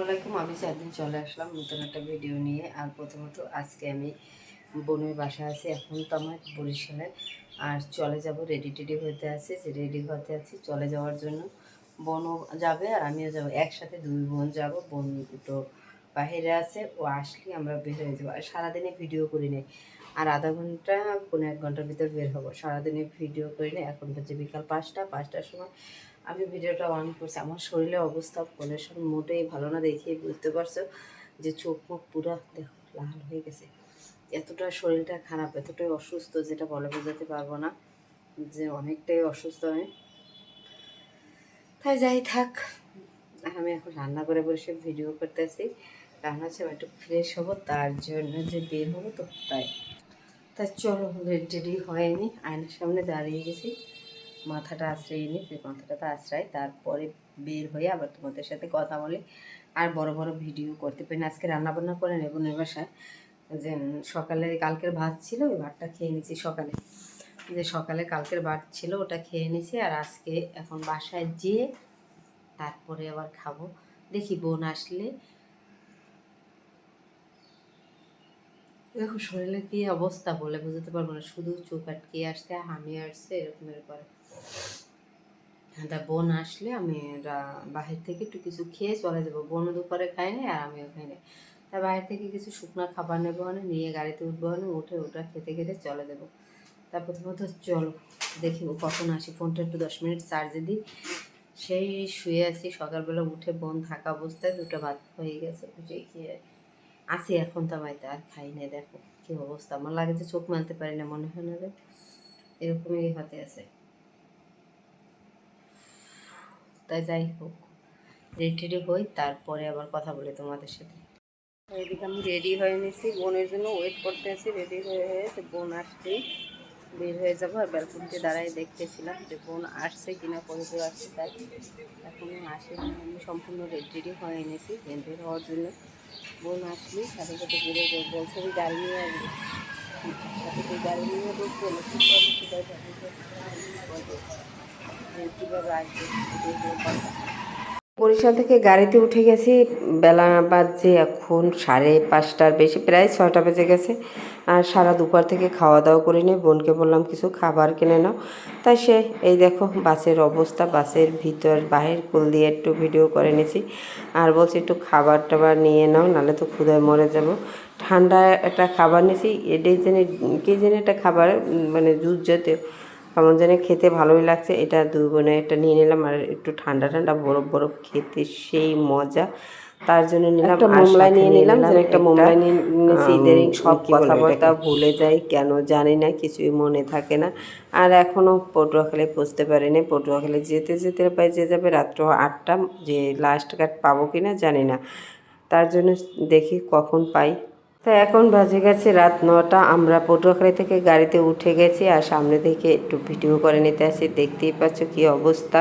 আসসালামাইকুম আমি চারদিন চলে আসলাম নতুন একটা ভিডিও নিয়ে। আর প্রথমত আজকে আমি বোনের বাসা আছি, এখন তো আমার বরিশালে। আর চলে যাব রেডি টেডি হতে আছি, যে রেডি হতে আছি, চলে যাওয়ার জন্য বোনও যাবে আর আমিও যাব। একসাথে দুই বোন যাব, বোন তো বাইরে আছে, ও আসলে আমরা বের হয়ে যাব। আর সারাদিনে ভিডিও করি নাই, আর আধা ঘণ্টা কোনো এক ঘণ্টার ভিতর বের হব। সারাদিনে ভিডিও করি না এখন হচ্ছে বিকাল পাঁচটা, পাঁচটার সময় আমি ভিডিওটা অন করছি। আমার শরীরের অবস্থা কন্ডিশন মোটেই ভালো না দেখেই বুঝতে পারছ যে চোখ মুখ পুরো দেখো, লাল হয়ে গেছে। এতটা শরীরটা খারাপ, এতটাই অসুস্থ যেটা বলে বোঝাতে পারব না যে অনেকটাই অসুস্থ আমি। তাই যাই থাক আর আমি এখন রান্না করে বসে ভিডিও করতেছি। রান্না হচ্ছে, আমি একটু ফ্রেশ হব, তার জন্য যে বের হব তো তাই। তাই চলো রেডি হয়নি, আয়নার সামনে দাঁড়িয়ে গেছি। মাথাটা আশ্রয় নিই সেই মাথাটাতে আশ্রয়, তারপরে বের হয়ে আবার তোমাদের সাথে কথা বলে আর বড় বড় ভিডিও করতে পারি আজকে রান্না বান্না করে নেব বাসায়। যে সকালে কালকের ভাত ছিল, ওই ভাতটা খেয়ে নিয়েছি সকালে। যে সকালে কালকের ভাত ছিল, ওটা খেয়ে নিয়েছি আর আজকে এখন বাসায় যেয়ে তারপরে আবার খাব। দেখি বোন আসলে দেখো শরীরের কি অবস্থা বলে বুঝতে পারব না। শুধু চোখ আটকে আসছে, হামি আসছে এরকমের করে তা বোন আসলে আমি বাহির থেকে একটু কিছু খেয়ে চলে যাব। বোনও দুপুরে খাই না আর আমিও খাই না তা বাইরে থেকে কিছু শুকনো খাবার নেব মানে নিয়ে গাড়িতে উঠবো মানে উঠে ওটা খেতে খেতে চলে যাব। তা প্রথমত চলো, দেখি ও কখন আসি। ফোনটা একটু দশ মিনিট চার্জে দিই। সেই শুয়ে আছি। সকালবেলা উঠে বোন থাকা অবস্থায় দুটো ভাত হয়ে গেছে। উঠে খেয়ে আসি এখন তো আমায় আর খাই না দেখো কি অবস্থা। আমার লাগে যে চোখ মানতে পারি না, মনে হয় না রে। এরকমই হতে আছে। তাই যাই হোক রেডি হই, তারপরে আবার কথা বলি তোমাদের সাথে। এদিকে আমি রেডি হয়ে নিয়েছি বোনের জন্য ওয়েট করতে আছি রেডি হয়ে হয়ে বোন আসলেই বের হয়ে যাব, আর ব্যালকনিতে দাঁড়ায় দেখতেছিলাম যে বোন আসছে কিনা কেউ আসছে তাই। এখন আসে আমি সম্পূর্ণ রেডি হয়ে এনেছি বের হওয়ার জন্য। বোন আসলি, সাথে সাথে ঘুরে বলছে আমি গাড়ি নিয়ে আসব। সাথে সাথে গাড়ি নিয়ে বলছে কী করব? সেটাই কীভাবে আসবে। বরিশাল থেকে গাড়িতে উঠে গেছি, বেলা বাজছে এখন সাড়ে পাঁচটার বেশি, প্রায় ছয়টা বেজে গেছে। আর সারা দুপুর থেকে খাওয়া দাওয়া করে নিয়ে বোনকে বললাম কিছু খাবার কিনে নাও। তাই সে, এই দেখো বাসের অবস্থা, বাসের ভিতর, বাহির, কুল দিয়ে একটু ভিডিও করে নিয়েছি আর বলছি একটু খাবার টাবার নিয়ে নাও, নাহলে তো ক্ষুধায় মরে যাব। ঠান্ডা একটা খাবার নিয়েছি এটাই জেনে কে জেনে একটা খাবার মানে জুস জাতীয়। কেমন জানি খেতে ভালোই লাগছে। এটা দুই বোনে একটা নিয়ে নিলাম আর একটু ঠান্ডা ঠান্ডা বরফ বরফ খেতে সেই মজা। তার জন্য নিলাম মোমলাই নিয়ে নিলাম, একটা মোমলাই নিয়ে নিয়েছি, ইদানিং সব কথাবার্তা ভুলে যাই কেন জানি না কিছুই মনে থাকে না। আর এখনও পটুয়াখালী পৌঁছতে পারিনি। পটুয়াখালী যেতে যেতে পাই যে যাবে রাত্র আটটা যে লাস্ট কাট পাবো কি না জানি না। তার জন্য দেখি কখন পাই। তা এখন বাজে গেছে রাত নটা। আমরা পটুয়াখালী থেকে গাড়িতে উঠে গেছি আর সামনে থেকে একটু ভিডিও করে নিতে আসি। দেখতেই পাচ্ছ কি অবস্থা।